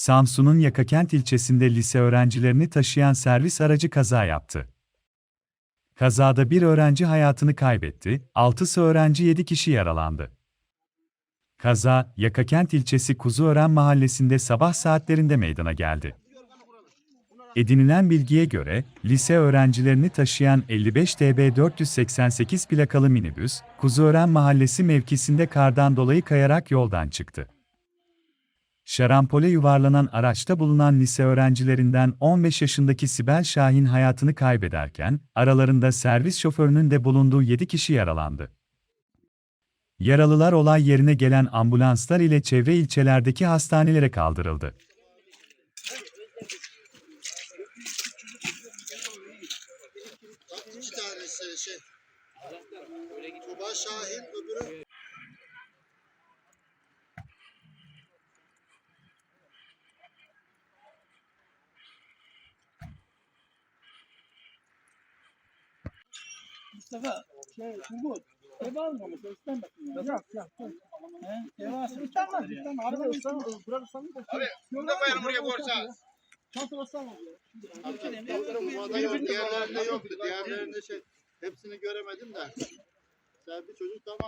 Samsun'un Yakakent ilçesinde lise öğrencilerini taşıyan servis aracı kaza yaptı. Kazada bir öğrenci hayatını kaybetti, 6'sı öğrenci 7 kişi yaralandı. Kaza, Yakakent ilçesi Kuzuören mahallesinde sabah saatlerinde meydana geldi. Edinilen bilgiye göre, lise öğrencilerini taşıyan 55 TB 488 plakalı minibüs, Kuzuören mahallesi mevkisinde kardan dolayı kayarak yoldan çıktı. Şarampole yuvarlanan araçta bulunan lise öğrencilerinden 15 yaşındaki Sibel Şahin hayatını kaybederken, aralarında servis şoförünün de bulunduğu 7 kişi yaralandı. Yaralılar olay yerine gelen ambulanslar ile çevre ilçelerdeki hastanelere kaldırıldı. İki tanesi şey. Tuba Şahin, öbürü Mustafa, şey, Turgut, ev almamış, istemesin. ya. Yok, yok, yok. He, ev alsın, istemez, istemez. Arada ıslanır, bırak ıslanır da. Abi, burada koyalım buraya borsa. Çanta ıslanmaz ya. diğerlerinde yoktu. Diğerlerinde şey, hepsini göremedim de. Servis çocuk tamam.